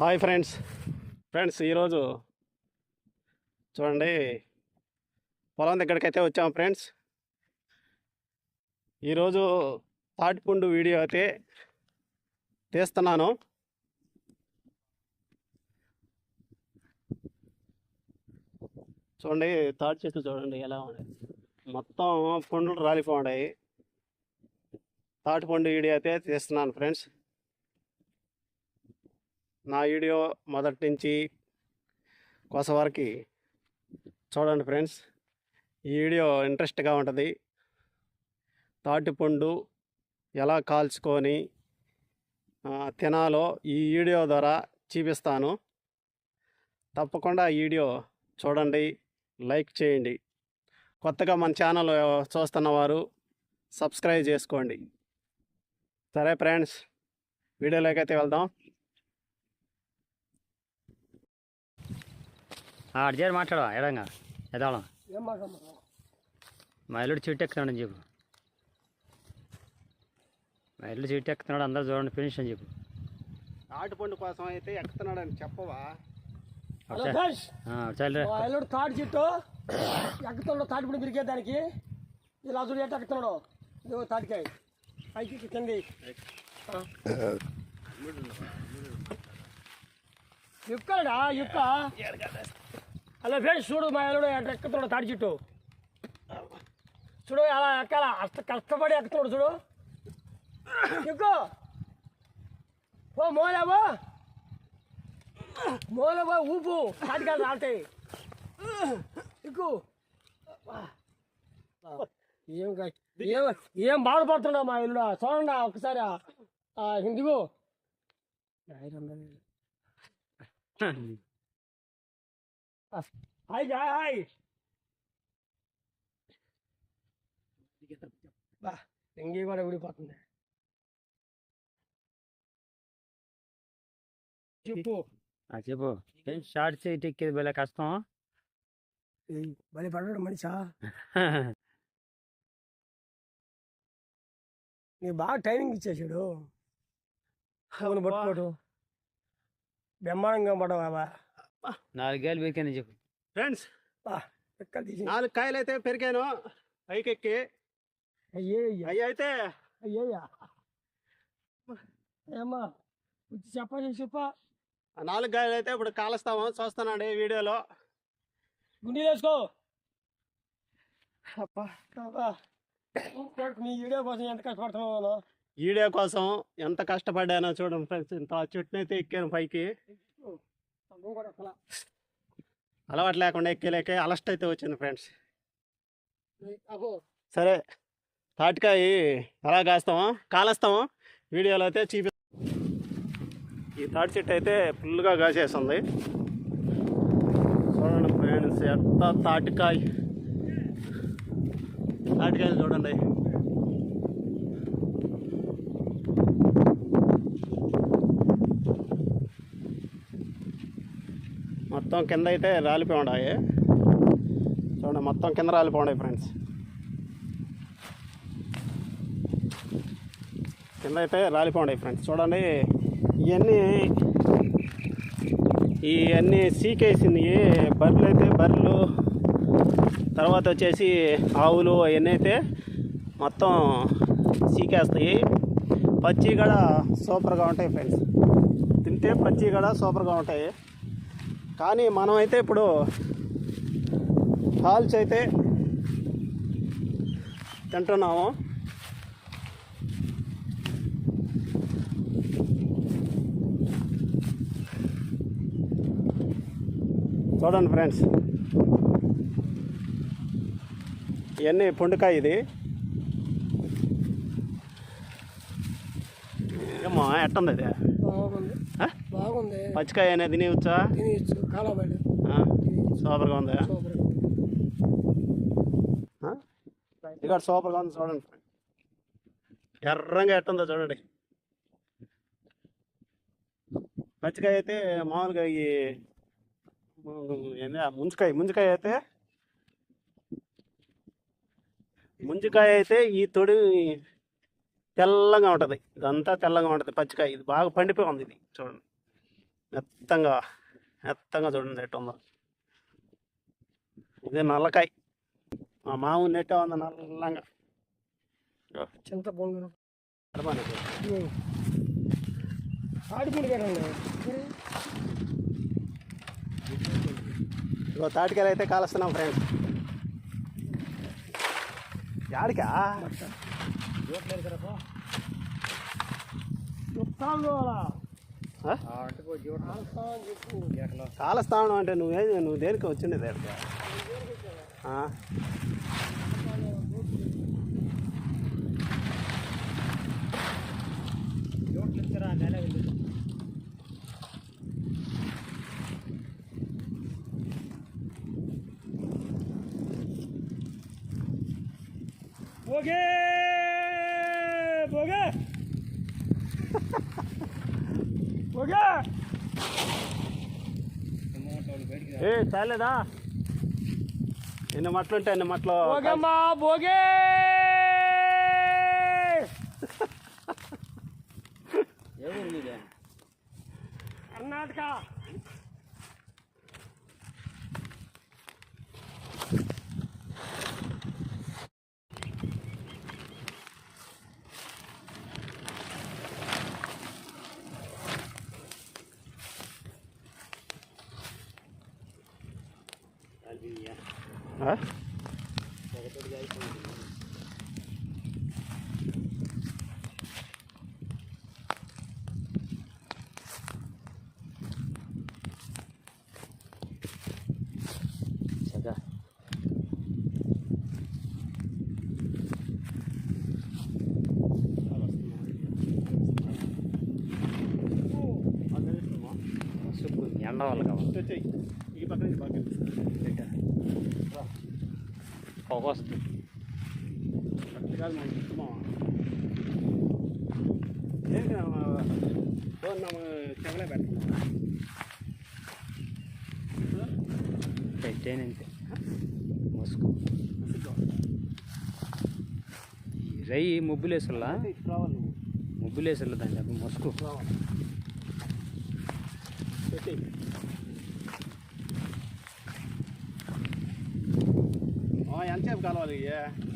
Hi friends. Friends ఈరోజు చూడండి పొలం దగ్గరికి అయితే వచ్చాము ఫ్రెండ్స్. ఈరోజు తాటిపుండు వీడియో అయితే తీస్తున్నాను. చూడండి తాటి చెట్లు చూడండి ఎలా ఉన్నాయి. మొత్తం పండ్లు రాలిపోయి తాటిపండు వీడియో అయితే తీస్తున్నాను ఫ్రెండ్స్. నా వీడియో మొదటి నుంచి కొస వరకు చూడండి ఫ్రెండ్స్ ఈ వీడియో ఇంట్రెస్ట్గా ఉంటుంది. తాటిపండు ఎలా కాల్చుకొని తినాలో ఈ వీడియో ద్వారా చూపిస్తాను. తప్పకుండా ఈ వీడియో చూడండి లైక్ చేయండి. కొత్తగా మన ఛానల్ చూస్తున్న వారు సబ్స్క్రైబ్ చేసుకోండి. సరే ఫ్రెండ్స్ వీడియోలోకి అయితే వెళ్దాం. అడిచారు మాట్లాడవా ఎడంగా? ఎదాళం? ఏం మాట్లాడమా? మా ఇల్లుడు చీట్ ఎక్కుతున్నాడు అని చెప్పు. మా ఇల్లు చీట్ ఎక్కుతున్నాడు అందరూ చూడండి ఫినిష్ అని చెప్పు. తాటిపండు కోసం అయితే చెప్పవా? చాలు మా ఎల్లుడు తాటి చెట్టు ఎక్కుతున్నాడు తాటిపడి పిరికేదానికి ఇలా చూడు ఎట్ట ఎక్కుతున్నాడు? ఇదిగో తాటికాయ. పైకి కింది యుక్కడా యుక్క? హలో ఫ్రెండ్స్ చూడు మా ఎల్లుడు అంటే ఎక్కుతున్నాడు తాడి చెట్టు. చూడు అలా ఎక్కాల అస్త కష్టపడి ఎక్కుతున్నాడు చూడు. ఎక్కు. ఓ మోలేవో మోలేవో ఊపు. తాటికాయలు రాలుతాయి. ఎక్కు. ఏం ఏం ఏం బాధపడుతున్నావు మా ఇల్లు చూడండి ఒకసారి ఆ, హాయ్ జాయ్ హాయ్ బా ఎంగి కూడా ఊడిపోతుంది. చెప్పు. చెప్పు. ఏం షార్ట్ సీట్ ఎక్కేది భలే కష్టం. బలి పడడం మనిషా. నీకు బాగా ట్రైనింగ్ ఇచ్చేసాడు. అవును పట్టుకోడు. బ్రహ్మాండంగా పడవా నాలుగేళ్ళు బీకని చెప్పు. ఫ్రెండ్స్ నాలుగు కాయలు అయితే పెరిగాను పైకెక్కి. అయ్యే అయితే అయ్యయ్యా. ఏమ్మా వచ్చి చెప్పండి చెప్ప. ఆ నాలుగు కాయలు అయితే ఇప్పుడు కాలుస్తాము చూస్తున్నాడు ఈ వీడియోలో. గుండీ వేసుకో. అబ్బా నీ వీడియో కోసం ఎంత కష్టపడుతున్నావు వీడియో కోసం ఎంత కష్టపడ్డానో చూడండి ఫ్రెండ్స్ ఇంత చెట్టుని అయితే ఎక్కాను పైకి. అలవాటు లేకుండా ఎక్కేలేకే అలస్ట్ అయితే వచ్చింది ఫ్రెండ్స్. సరే తాటికాయ ఎలా కాస్తామో కాలుస్తాము వీడియోలో అయితే చూపి ఈ తాటి చెట్టు అయితే ఫుల్గా కాసేస్తుంది. చూడండి ఫ్రెండ్స్ ఎంత తాటికాయ. తాటికాయలు చూడండి. మొత్తం కింద అయితే రాలిపోయి చూడండి మొత్తం కింద రాలిపోయి ఫ్రెండ్స్ కింద అయితే రాలిపోయి ఫ్రెండ్స్ చూడండి ఇవన్నీ ఇవన్నీ సీకేసినవి బర్రెలు అయితే బర్రెలు తర్వాత వచ్చేసి ఆవులు అవన్నీ అయితే మొత్తం సీకేస్తాయి. పచ్చి కూడా సూపర్గా ఉంటాయి ఫ్రెండ్స్ తింటే పచ్చి కూడా సూపర్గా ఉంటాయి. కానీ మనం అయితే ఇప్పుడు ఫాల్స్ అయితే తింటున్నాము. చూడండి ఫ్రెండ్స్. ఇవన్నీ పుండుకాయ ఇది. ఏమో ఎట్టంది ఇది బాగుంది. పచ్చికాయ అనేది తినేవచ్చా తినేయచ్చు? సూపర్గా ఉంది? ఇక్కడ సూపర్గా ఉంది చూడండి. ఎర్రంగా ఎట్టుందో చూడండి. పచ్చికాయ అయితే మామూలుగా ఈ ముంజికాయ ముంజికాయ అయితే ముంజికాయ అయితే ఈ తొడి తెల్లగా ఉంటుంది. ఇదంతా తెల్లగా ఉంటుంది పచ్చికాయ. ఇది బాగా పండిపోయి ఉంది ఇది చూడండి. మెత్తంగా మెత్తంగా చూడండి ఎట్టు ఉందో. ఇది నల్లకాయ. మా మామూలు నెట్టే ఉంది నల్లంగా. చింత పొంగు ఇగో తాటికాయలు అయితే కాలుస్తున్నాం ఫ్రెండ్స్. యాడికా? చెప్తాను కాలస్థానం అంటే నువ్వే నువ్వు దేనికి వచ్చిండే ఎక్కడికి నెల పోగే పోగే పోగే ఏ చాలేదా ఎన్ని మట్లు ఉంటాయి ఎన్ని మట్లు పోగమ్మా పోగే కర్ణాటక ఆ? చక్కగా ఎండ వల్ల కావాలి. ఈ పక్క నుంచి బాగా పొగ వస్తుంది కాదు మన ఇష్టమా ఏంటి చెగలే పెడుతున్నా పెట్టేనంతే మసుకు. రై ముబ్బులేసుల్లా ముబ్బులేసుల్లా దాని చెప్పి ఆ, ఎంతసేపు కలవాలి?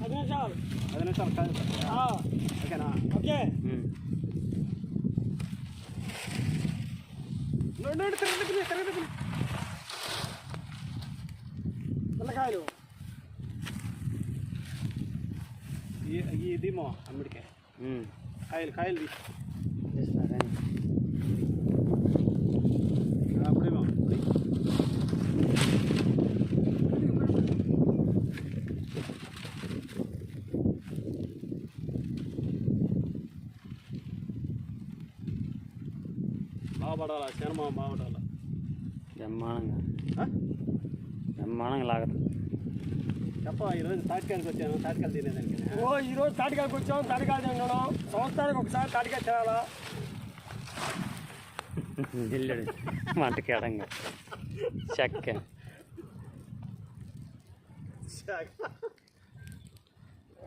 పది నిమిషాలు పది నిమిషాలు ఓకేనా ఓకే తిరగదు, తిరగదు. పిల్లకాయలు ఇదేమో అమ్మిడికే ఉమ్. కాయలు కాయలు తీ. సినిమా బాగుపడాలా బ్రహ్మాండంగా? బ్రహ్మాండంగా లాగదు. చెప్ప ఈరోజు తాటికాయలకు వచ్చాను తాటికాయలు తినేదానికి. ఓ ఈరోజు తాటికాయకి వచ్చాం తాటికాయ తిన్నాను. సంవత్సరానికి ఒకసారి తాటికాయ తినాలా? వెళ్ళాడు. మంటకేడంగా. చెక్క.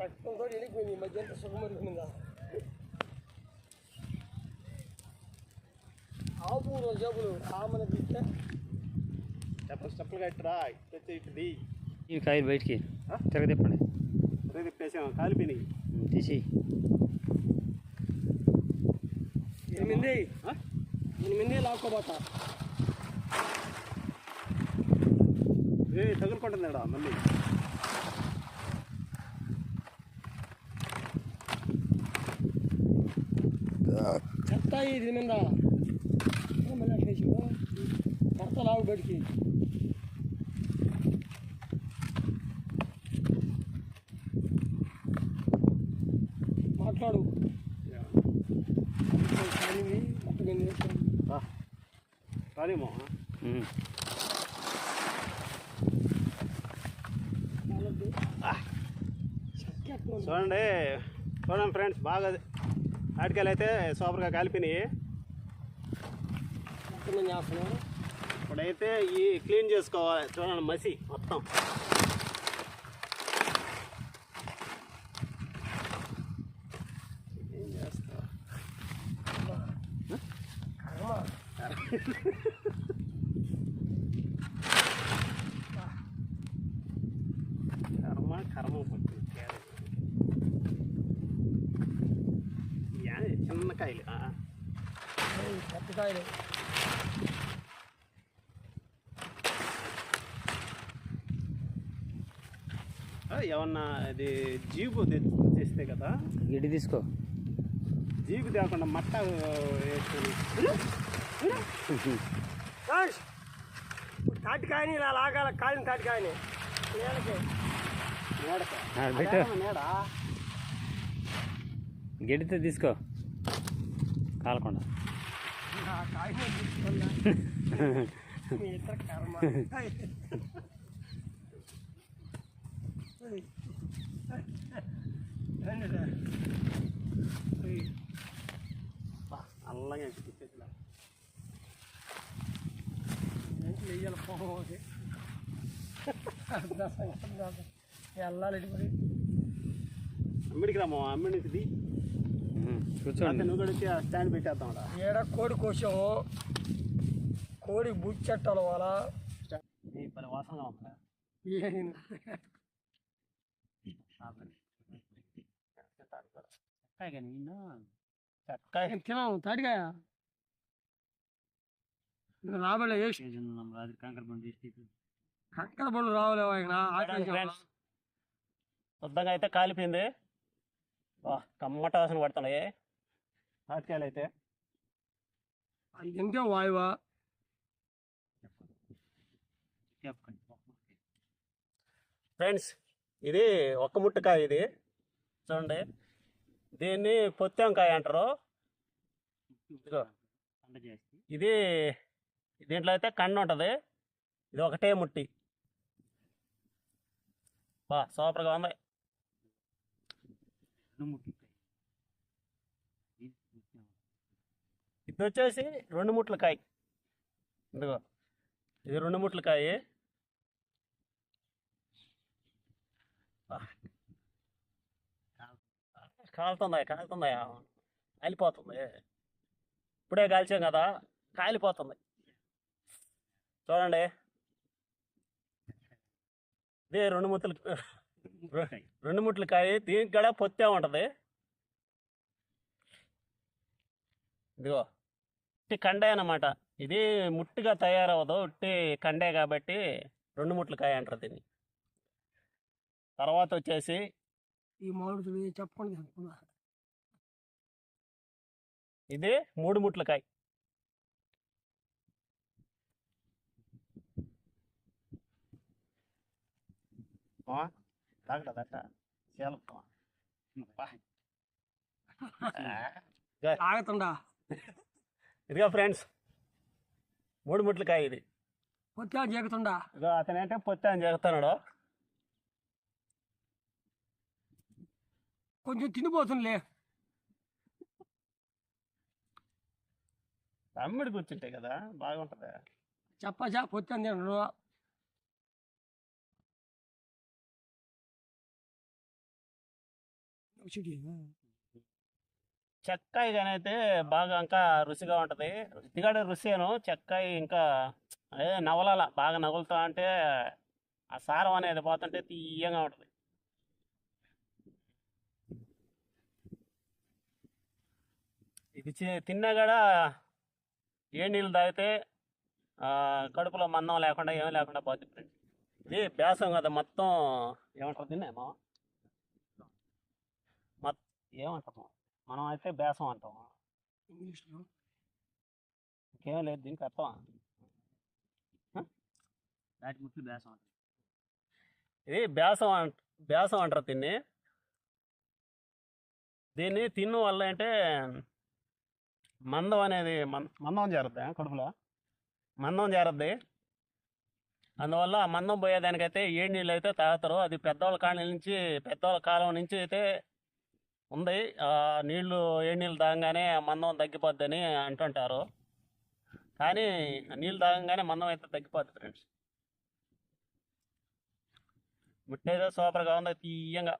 రక్తంతో వెళ్ళిపోయింది ఈ మధ్య ఎంత పూలు జబ్బులు ఆమెను తీస్తే చెప్పలు చెప్పలు కట్టురా? ది. ఈ కాయలు బయటికి ఆ? తిరగతిప్పండి అదే తిప్పేసాం కాలిపోయినాయి తీసి ఎనిమిది. ఆ? ఎనిమిది లాక్కోబోతా. ఏ తగులుకుంటుంది మళ్ళీ? చెత్త ఇది మీద బయటికి మాట్లాడు. రానేమో. చూడండి. చూడండి ఫ్రెండ్స్ బాగా తాటికాయలు అయితే సూపర్గా కాలిపోయినాయి. చేస్తున్నాను ఇప్పుడైతే ఈ క్లీన్ చేసుకోవాలి. చూడండి మసి మొత్తం. కర్మ కర్మ పుట్టింది చిన్న కాయలు. పెద్ద కాయలు. ఏమన్నా ఇది జీబు తె- తెస్తే కదా? గిడి తీసుకో. జీబు తేకుండా మట్ట తాటికాయని ఇలా లాగాల కాయని తాటికాయని. నేలకి. నీడక. ఆ, పెట్టు. అదేమో నీడ? గిడితే తీసుకో. కాలకుండా కాయని తీసుకున్నా మీ ఇద్దరు కర్మ ఏయ్. రండి రా. ఏయ్. బా, అల్లగా ఎక్కిచ్చేసిలా. ఏంటి వెయ్యాలి పోతే వెళ్ళాలి మరి. అమ్మిడికి రామో అమ్మిడికి ది ఉమ్, అయితే కూర్చోండి నువ్వు కూడా వచ్చి ఆ స్టాండ్ పెట్టేద్దాం రా. ఏడ కోడి కోసం కోడి బుచ్చెట్టాల వాళ్ళ ఈ పని వాసనగా ఉందా చక్కాయ తినాము తాటికాయ రాబడే వేసి కక్కల పళ్ళు రావలేవా ఇక్కడ ఫ్రెండ్స్ శుద్ధంగా అయితే కాలిపోయింది వా కమ్మట వాసన పడుతున్నాయి తాటికాయలు అయితే. ఎంతే వాయువా? ఫ్రెండ్స్ ఇది ఒక్క ముట్టకాయ ఇది. చూడండి. దీన్ని పొత్తంకాయ అంటారు. ఇదిగో. ఇది దీంట్లో అయితే కండ ఉంటుంది. ఇది ఒకటే ముట్టి. బా సూపర్గా ఉంది. ఇది వచ్చేసి రెండు ముట్ల కాయ. ఇదిగో. ఇది రెండు ముట్ల కాయ. కాలుతున్నాయి కాలుతున్నాయి. కాలిపోతుంది. ఇప్పుడే కాల్చాం కదా కాలిపోతుంది. చూడండి. ఇది రెండు ముద్దలు రెండు ముట్లు కాయ దీనికి కూడా పొత్తే ఉంటుంది. ఇదిగో ఉట్టి కండే అనమాట ఇది ముట్టిగా తయారవ్వదు ఉట్టి కండే కాబట్టి రెండు ముట్లు కాయ అంటారు దీన్ని. తర్వాత వచ్చేసి ఈ మామిడి చెప్పుకున్నా ఇది మూడు ముట్ల కాయ ఆగుతుండా ఇదిగో ఫ్రెండ్స్ మూడు ముట్ల కాయ ఇది. పొత్తే జేగుతుండా ఇదిగో అతనంటే పొత్తే అని చెప్తున్నాడు కొంచెం తినిపోతుందిలే. తమ్మిడి కూర్చుంటాయి కదా బాగుంటుంది? చెప్పా చా పొత్తే అని తినడు చెక్కాయ కానీ అయితే బాగా ఇంకా రుచిగా ఉంటుంది. ఇదిగాడ రుచిను చెక్కాయ ఇంకా అదే నవలాల బాగా నవ్వులుతా అంటే ఆ సారం అనేది పోతుంటే తీయంగా ఉంటుంది. ఇది తిన్నా కూడా ఏ నీళ్ళు తాగితే కడుపులో మందం లేకుండా ఏమీ లేకుండా పోతుంది ఫ్రెండ్స్ ఇది బేసం కదా మొత్తం ఏమంటారు తిన్నామో మొత్తం ఏమంటాము? మనం అయితే బేసం అంటాము. ఇంగ్లీష్లో? ఇంకేం లేదు దీనికి అర్థం ఇది బేసం అంట బేసం అంటారు దీన్ని. దీన్ని తిన్న వల్ల అంటే మందం అనేది మందం చేరుద్ది కడుపులో. మందం చేరుద్ది అందువల్ల ఆ మందం పోయేదానికైతే ఏడు నీళ్ళు అయితే తాగుతారు. అది పెద్దవాళ్ళ కాళ్ళ నుంచి పెద్దవాళ్ళ కాలం నుంచి అయితే ఉంది. ఆ నీళ్ళు ఏడు నీళ్ళు తాగంగానే మందం తగ్గిపోద్దని అంటుంటారు. కానీ నీళ్ళు తాగంగానే మందం అయితే తగ్గిపోద్ది ఫ్రెండ్స్. ముట్టేదో సూపర్గా ఉంది తీయంగా.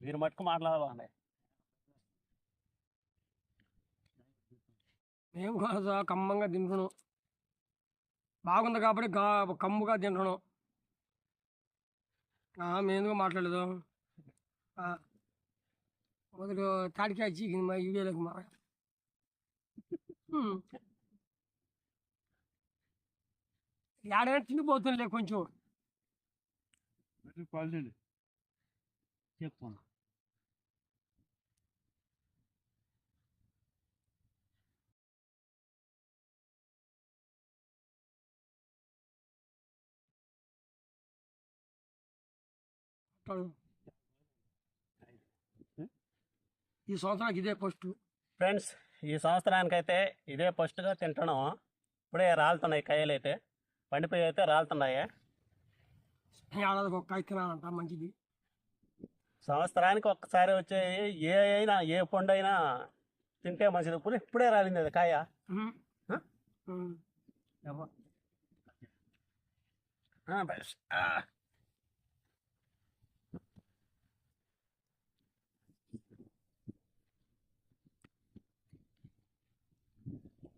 మీరు మటుకు మాట్లాడాలి మేము కూడా కమ్మంగా తింటును బాగుంది కాబట్టి గా కమ్ముగా తింటున్నాం. మేము మాట్లాడలేదు? మొదలు తాడికాయ చీకింది మా వీడియోలకు మా. ఏడైనా తిండిపోతుందిలే కొంచెం. చెప్తాను ఈ సంవత్సరానికి ఇదే ఫస్ట్ ఫ్రెండ్స్ ఈ సంవత్సరానికైతే ఇదే ఫస్ట్గా తింటున్నాం. ఇప్పుడే రాలుతున్నాయి కాయలు అయితే. పండిపోయి అయితే రాలుతున్నాయి. ఏడాదికి ఒక కాయ తినాలంట మంచిది. సంవత్సరానికి ఒక్కసారి వచ్చే ఏ అయినా ఏ పండు అయినా తింటే మంచిది. ఇప్పుడు ఇప్పుడే రాలింది అది కాయ. హ్మ్. ఆ? హ్మ్. ఆ, బస్. ఆ.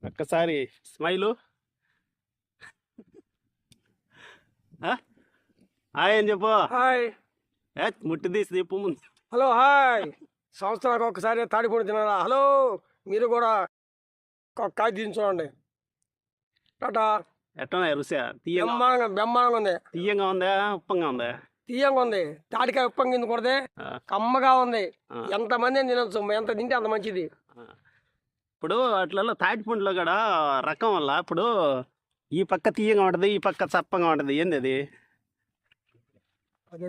ఒక్కసారి స్మైలు? హాయ్ అని చెప్పు. హాయ్. ముట్టి తీసి దీపు ముందు. Hello hi. సంవత్సరానికి ఒకసారి తాడిపూడి తినాలా? హలో మీరు కూడా ఒక కాయ తీసి చూడండి. టాటా. ఎట్టున్నాయి రుసా? తీయంగా బ్రహ్మాండంగా ఉంది. తీయంగా ఉందా? ఉప్పంగా ఉందా? తీయంగా ఉంది. తాడికాయ ఉప్పంగా ఆ, కమ్మగా ఉంది. ఎంతమంది తినొచ్చు? ఎంత తింటే అంత మంచిది. ఇప్పుడు అట్లలో తాటి పండులో కూడా రకం వల్ల ఇప్పుడు ఈ పక్క తీయంగా ఉంటుంది ఈ పక్క చప్పంగా ఉంటుంది. ఏంది అది? అదే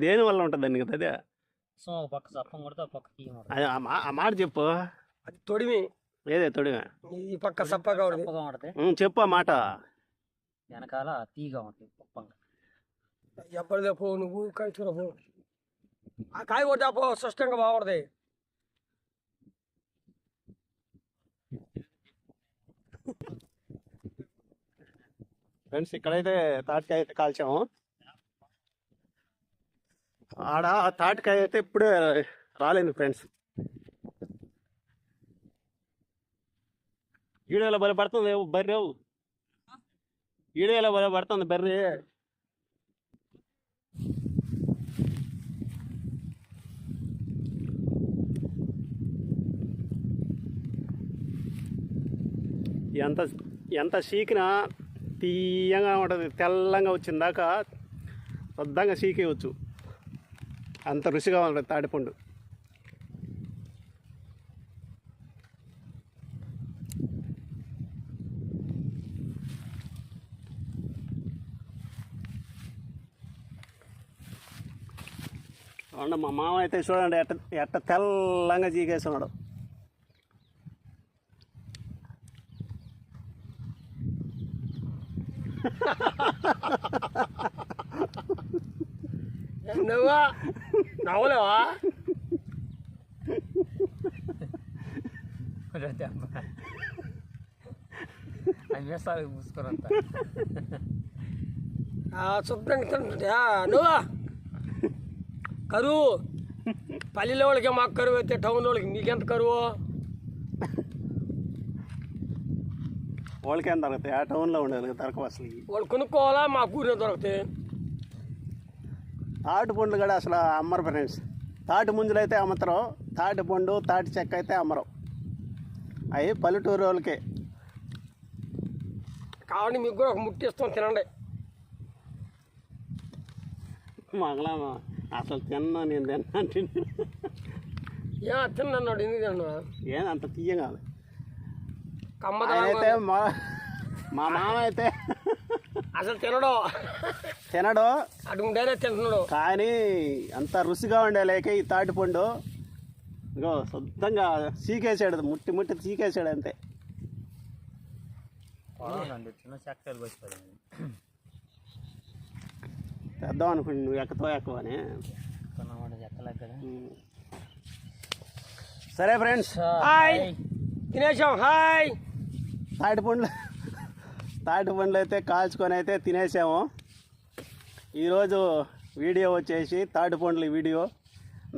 దేని వల్ల ఉంటుంది అండి అదే? సో ఒక పక్క ఒక పక్క అది ఆ మాట చెప్పు. అది తొడిమి. ఏదే తొడి ఈ పక్క సప్పగా ఉంటుంది. చెప్పు ఆ మాట. వెనకాల తీగా ఉంటుంది ఎప్పటిదే పో నువ్వు పో. ఆ కాయ కొట్టాపో స్పష్టంగా బాగుంటుంది ఫ్రెండ్స్ ఇక్కడైతే తాటికాయ అయితే కాల్చాము. ఆడ ఆ తాటికాయ అయితే ఇప్పుడే రాలేదు ఫ్రెండ్స్. ఈడేలా బలి పడుతుంది బర్రె. ఈడేలా బలి పడుతుంది బర్రె. ఎంత ఎంత చీకినా తీయంగా ఉంటుంది తెల్లంగా వచ్చిన దాకా శుద్ధంగా చీకేయచ్చు అంత రుచిగా ఉంటుంది తాటిపండు అవును మా మామ అయితే చూడండి ఎట్ట ఎట్ట తెల్లంగా చీకేస్తున్నాడు నువ్వా నవ్వలేవా అన్వేషాలు మూసుకోరంతా ఆ, శుభ్రంగా తింటుంటే ఆ, నువ్వా కరువు పల్లెల వాళ్ళకి మాకు కరువు అయితే టౌన్ వాళ్ళకి మీకెంత కరువు వాళ్ళకేం దొరుకుతాయి? ఆ టౌన్లో ఉండేది దొరకవు అసలు. వాళ్ళు కొనుక్కోవాలా? మా ఊరిలో దొరుకుతాయి. తాటి పండ్లు కూడా అసలు అమ్మరు ఫ్రెండ్స్. తాటి ముంజలు అయితే అమ్ముతారు తాటి పండు తాటి చెక్క అయితే అమ్మరు అవి పల్లెటూరు వాళ్ళకే. కావాలంటే మీకు కూడా ఒక ముట్టి ఇస్తాం తినండి. మగలా అసలు తిన్నా నేను తిన్నా తిన్నా ఏ తిన్నాడు ఎందుకు తిన్నా ఏం అంత తీయం కాదు. అయితే మా మా మామ అయితే అసలు తినడు. తినడు. అటు ఉంటేనే తింటున్నాడు. కానీ అంత రుచిగా ఉండే లేక ఈ తాటి పండు ఇంకో శుద్ధంగా చీకేసాడు. ముట్టి ముట్టి చీకేసాడు అంతే. తెద్దాం అనుకుంటు నువ్వు ఎక్కతో ఎక్కువ అని. కొన్నమాట చెక్కలేక కదా. సరే ఫ్రెండ్స్ హాయ్. తినేసాం. హాయ్. తాటి పండ్లు తాటి పండ్లు అయితే కాల్చుకొని అయితే తినేసాము. ఈరోజు వీడియో వచ్చేసి తాటి పండ్ల వీడియో.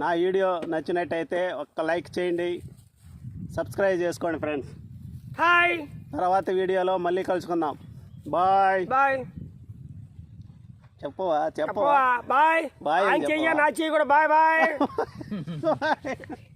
నా వీడియో నచ్చినట్టయితే ఒక్క లైక్ చేయండి. సబ్స్క్రైబ్ చేసుకోండి ఫ్రెండ్స్. హాయ్. తర్వాత వీడియోలో మళ్ళీ కలుసుకుందాం. బాయ్. బాయ్. చెప్పవా? చెప్పవా? బాయ్. బాయ్ చెయ్య? నా చెయ్యి కూడా బాయ్ బాయ్.